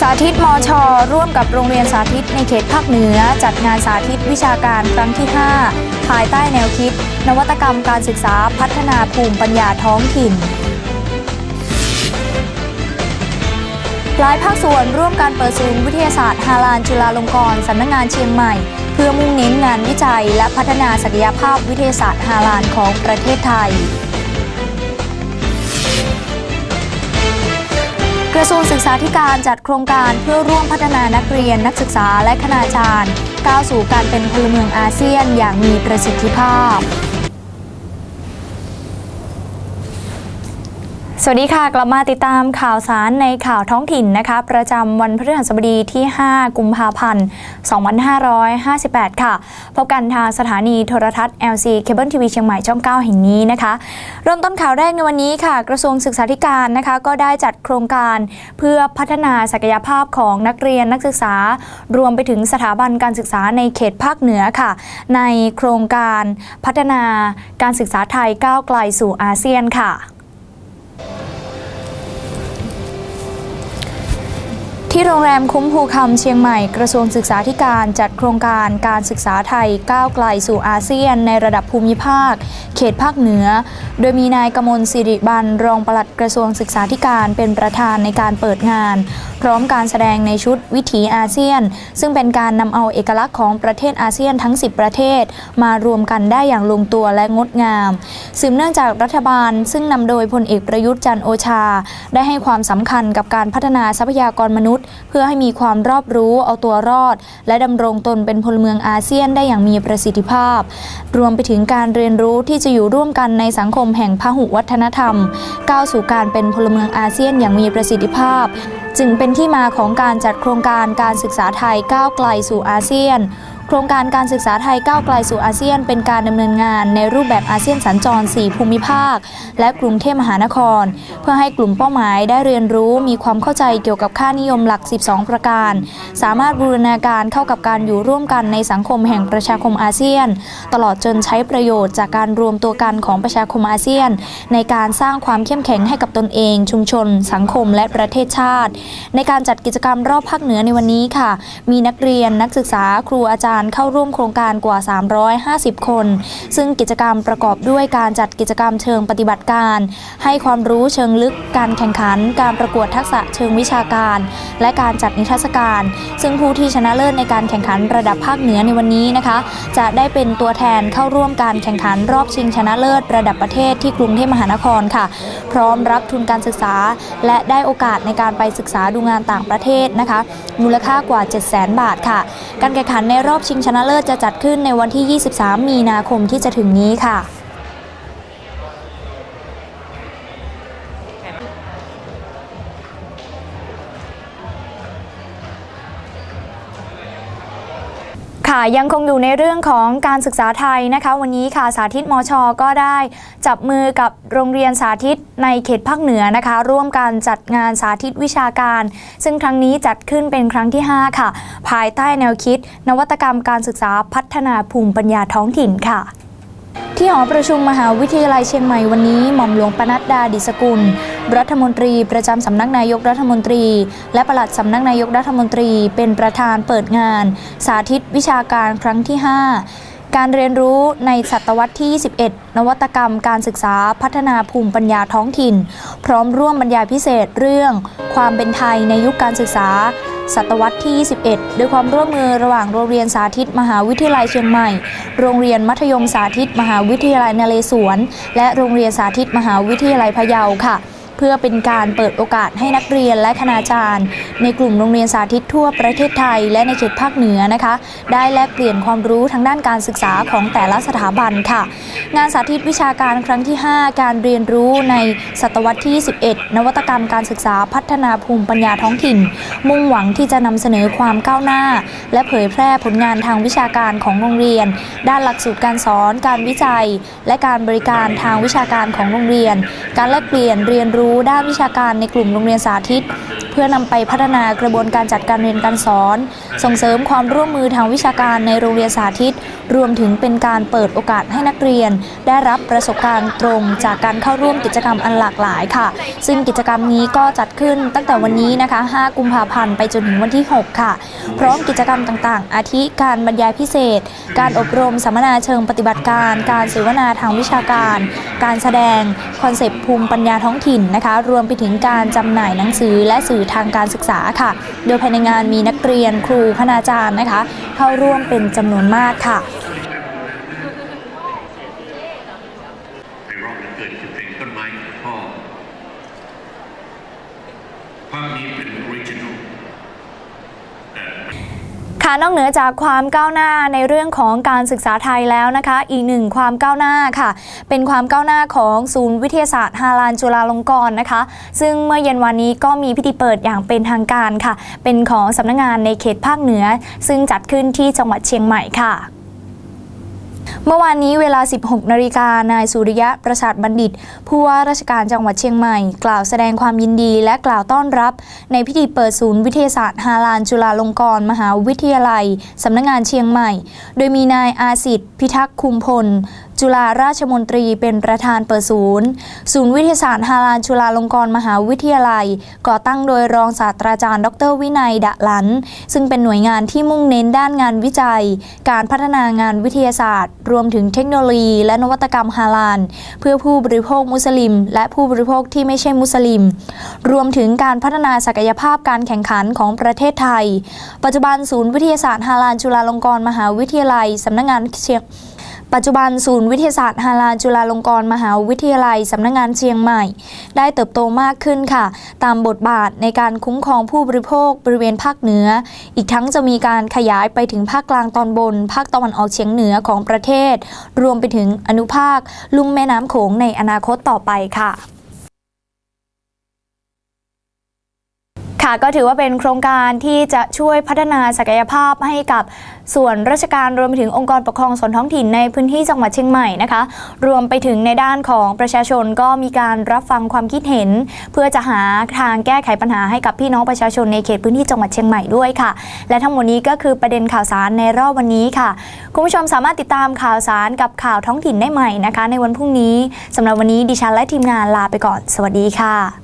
สาธิตมชร่วมกับโรงเรียนสาธิตในเขตภาคเหนือ จัดงานสาธิตวิชาการครั้งที่ 5 ภายใต้แนวคิด นวัตกรรมการศึกษาพัฒนาภูมิปัญญาท้องถิ่น หลายภาคส่วนร่วมการเปิดศูนย์วิทยาศาสตร์ฮาลานจุฬาลงกรณ์สำนักงานเชียงใหม่ เพื่อมุ่งเน้นงานวิจัย และพัฒนาศักยภาพวิทยาศาสตร์ฮาลานของประเทศไทย กระทรวงศึกษาธิการจัดโครงการเพื่อร่วมพัฒนานักเรียนนักศึกษาและคณาจารย์ ก้าวสู่การเป็นพลเมืองอาเซียนอย่างมีประสิทธิภาพ สวัสดีค่ะ กลับมาติดตามข่าวสารในข่าวท้องถิ่นนะคะ ประจำวันพฤหัสบดีที่ 5 กุมภาพันธ์ 2558 ค่ะ พบกันทางสถานีโทรทัศน์ LC Cable TV เชียงใหม่ช่อง 9 แห่งนี้นะคะ เริ่มต้นข่าวแรกในวันนี้ค่ะ กระทรวงศึกษาธิการนะคะ ก็ได้จัดโครงการเพื่อพัฒนาศักยภาพของนักเรียนนักศึกษา รวมไปถึงสถาบันการศึกษาในเขตภาคเหนือค่ะ ในโครงการพัฒนาการศึกษาไทยก้าวไกลสู่อาเซียนค่ะ ที่โรงแรมคุ้มภูคำเชียงใหม่กระทรวงศึกษาธิการจัดโครงการการศึกษาไทยก้าวไกลสู่อาเซียน ในระดับภูมิภาค เขตภาคเหนือ โดยมีนายกมลสิริบันรองปลัดกระทรวงศึกษาธิการเป็นประธานในการเปิดงาน พร้อมการแสดงในชุดวิถีอาเซียน ซึ่งเป็นการนำเอาเอกลักษณ์ของประเทศอาเซียนทั้ง 10 ประเทศ มารวมกันได้อย่างลงตัวและงดงาม สืบเนื่องจากรัฐบาล ซึ่งนำโดยพลเอกประยุทธ์จันโอชา ได้ให้ความสำคัญกับการพัฒนาทรัพยากรมนุษย์ เพื่อให้มีความรอบรู้เอาตัวรอด และดำรงตนเป็นพลเมืองอาเซียนได้อย่างมีประสิทธิภาพ รวมไปถึงการเรียนรู้ที่จะอยู่ร่วมกันในสังคมแห่งพหุวัฒนธรรม ก้าวสู่การเป็นพลเมืองอาเซียนอย่างมีประสิทธิภาพ จึงเป็นที่มาของการจัดโครงการการศึกษาไทยก้าวไกลสู่อาเซียน โครงการการศึกษาไทยก้าวไกลสู่อาเซียน เป็นการดำเนินงานในรูปแบบอาเซียนสัญจร 4 ภูมิภาค และกรุงเทพมหานคร เพื่อให้กลุ่มเป้าหมายได้เรียนรู้มีความเข้าใจเกี่ยวกับค่านิยมหลัก 12 ประการ สามารถบูรณาการเข้ากับการอยู่ร่วมกันในสังคมแห่งประชาคมอาเซียน ตลอดจนใช้ประโยชน์จากการรวมตัวกันของประชาคมอาเซียน ในการสร้างความเข้มแข็งให้กับตนเอง ชุมชน สังคม และประเทศชาติ ในการจัดกิจกรรมรอบภาคเหนือในวันนี้ค่ะ มีนักเรียนนักศึกษาครูอาจารย์เข้าร่วมโครงการกว่า 350 คน ซึ่งกิจกรรมประกอบด้วยการจัดกิจกรรมเชิงปฏิบัติการ ให้ความรู้เชิงลึก การแข่งขัน การประกวดทักษะเชิงวิชาการ และการจัดนิทรรศการ ซึ่งผู้ที่ชนะเลิศในการแข่งขันระดับภาคเหนือในวันนี้นะคะ จะได้เป็นตัวแทนเข้าร่วมการแข่งขันรอบชิงชนะเลิศระดับประเทศที่กรุงเทพมหานครค่ะ พร้อมรับทุนการศึกษา และได้โอกาสในการไปศึกษาดูงานต่างประเทศนะคะ มูลค่ากว่า 700,000 บาทค่ะ การแข่งขันในรอบชิงชนะเลิศจะจัดขึ้นในวันที่ 23 มีนาคมที่จะถึงนี้ค่ะ ค่ะยังคงอยู่ในเรื่องของการศึกษาไทยนะคะ วันนี้ค่ะสาธิตมช ก็ได้จับมือกับโรงเรียนสาธิตในเขตภาคเหนือนะคะ ร่วมกันจัดงานสาธิตวิชาการ ซึ่งครั้งนี้จัดขึ้นเป็นครั้งที่ 5 ค่ะ ภายใต้แนวคิด นวัตกรรมการศึกษาพัฒนาภูมิปัญญาท้องถิ่นค่ะที่หอประชุมมหาวิทยาลัยเชียงใหม่วันนี้หม่อมหลวงปนัดดาดิสกุล รัฐมนตรีประจำสำนักนายกรัฐมนตรี และปลัดสำนักนายกรัฐมนตรี เป็นประธานเปิดงาน สาธิตวิชาการครั้งที่ 5การเรียนรู้ในศตวรรษที่ 21 นวัตกรรมการศึกษาพัฒนาภูมิปัญญาท้องถิ่น พร้อมร่วมบรรยายพิเศษเรื่อง ความเป็นไทยในยุคการศึกษา ศตวรรษที่ 21ด้วยความร่วมมือระหว่างโรงเรียนสาธิต มหาวิทยาลัยเชียงใหม่ โรงเรียนมัธยมสาธิต มหาวิทยาลัยนเรศวร และโรงเรียนสาธิต มหาวิทยาลัยพะเยาค่ะ เพื่อเป็นการเปิดโอกาสให้นักเรียนและคณาจารย์ ในกลุ่มโรงเรียนสาธิตทั่วประเทศไทย และในเขตภาคเหนือนะคะ ได้แลกเปลี่ยนความรู้ทางด้านการศึกษาของแต่ละสถาบันค่ะ งานสาธิตวิชาการครั้งที่ 5 การเรียนรู้ในศตวรรษที่21นวัตกรรมการศึกษาพัฒนาภูมิปัญญาท้องถิ่น มุ่งหวังที่จะนำเสนอความก้าวหน้า และเผยแพร่ผลงานทางวิชาการของโรงเรียน ด้านหลักสูตรการสอน การวิจัย และการบริการทางวิชาการของโรงเรียน การแลกเปลี่ยนเรียนรู้รู้ด้านวิชาการในกลุ่มโรงเรียนสาธิต เพื่อนำไปพัฒนากระบวนการจัดการเรียนการสอน ส่งเสริมความร่วมมือทางวิชาการในโรงเรียนสาธิต รวมถึงเป็นการเปิดโอกาสให้นักเรียน ได้รับประสบการณ์ตรงจากการเข้าร่วมกิจกรรมอันหลากหลายค่ะ ซึ่งกิจกรรมนี้ก็จัดขึ้นตั้งแต่วันนี้นะคะ 5 กุมภาพันธ์ไปจนถึงวันที่ 6 ค่ะ พร้อมกิจกรรมต่างๆ อาทิการบรรยายพิเศษ การอบรมสัมมนาเชิงปฏิบัติการ การเสวนาทางวิชาการ การแสดง คอนเซปต์ภูมิปัญญาท้องถิ่นนะคะ รวมไปถึงการจำหน่ายหนังสือและสื่อทางการศึกษาค่ะ โดยภายในงานมีนักเรียนครูคณาจารย์นะคะ เข้าร่วมเป็นจำนวนมากค่ะไพเราะเหลือเกินคือเพลงต้นไม้ของพ่อภาพนี้เป็นออริจินอลแต่ ค่ะนอกเหนือจากความก้าวหน้าในเรื่องของการศึกษาไทยแล้วนะคะ อีกหนึ่งความก้าวหน้าค่ะ เป็นความก้าวหน้าของศูนย์วิทยาศาสตร์ฮาลานจุฬาลงกรณ์นะคะ ซึ่งเมื่อเย็นวันนี้ก็มีพิธีเปิดอย่างเป็นทางการค่ะ เป็นของสำนักงานในเขตภาคเหนือ ซึ่งจัดขึ้นที่จังหวัดเชียงใหม่ค่ะ เมื่อวานนี้เวลา 16 นาฬิกา นายสุริยะประสาทบัณฑิต ผู้ว่าราชการจังหวัดเชียงใหม่ กล่าวแสดงความยินดีและกล่าวต้อนรับ ในพิธีเปิดศูนย์วิทยาศาสตร์ฮาลานจุฬาลงกรณ์มหาวิทยาลัย สำนักงานเชียงใหม่ โดยมีนายอาสิทธิ์พิทักษ์คุมพล จุฬาราชมนตรีเป็นประธานเปิดศูนย์ ศูนย์วิทยาศาสตร์ฮาลานจุฬาลงกรณ์มหาวิทยาลัย ก่อตั้งโดยรองศาสตราจารย์ ดรวินัยดะหลัน ซึ่งเป็นหน่วยงานที่มุ่งเน้นด้านงานวิจัย การพัฒนางานวิทยาศาสตร์ รวมถึงเทคโนโลยี และนวัตกรรมฮาลาน เพื่อผู้บริโภคมุสลิม และผู้บริโภคที่ไม่ใช่มุสลิม รวมถึงการพัฒนาศักยภาพการแข่งขันของประเทศไทย ปัจจุบันศูนย์วิทยาศาสตร์ฮาลานจุฬาลงกรณ์มหาวิทยาลัยสำนักงานเชียง ปัจจุบันศูนย์วิทยาศาสตร์ฮาลาจุฬาลงกรณ์มหาวิทยาลัยสำนักงานเชียงใหม่ ได้เติบโตมากขึ้นค่ะ ตามบทบาทในการคุ้มครองผู้บริโภคบริเวณภาคเหนือ อีกทั้งจะมีการขยายไปถึงภาคกลางตอนบน ภาคตะวันออกเฉียงเหนือของประเทศ รวมไปถึงอนุภาค ลุ่มแม่น้ำโขงในอนาคตต่อไปค่ะ ค่ะก็ถือว่าเป็นโครงการที่จะช่วยพัฒนาศักยภาพให้กับส่วนราชการรวมไปถึงองค์กรปกครองส่วนท้องถิ่นในพื้นที่จังหวัดเชียงใหม่นะคะ รวมไปถึงในด้านของประชาชนก็มีการรับฟังความคิดเห็น เพื่อจะหาทางแก้ไขปัญหาให้กับพี่น้องประชาชนในเขตพื้นที่จังหวัดเชียงใหม่ด้วยค่ะ และทั้งหมดนี้ก็คือประเด็นข่าวสารในรอบวันนี้ค่ะ คุณผู้ชมสามารถติดตามข่าวสารกับข่าวท้องถิ่นได้ใหม่นะคะ ในวันพรุ่งนี้สำหรับวันนี้ดิฉันและทีมงานลาไปก่อน สวัสดีค่ะ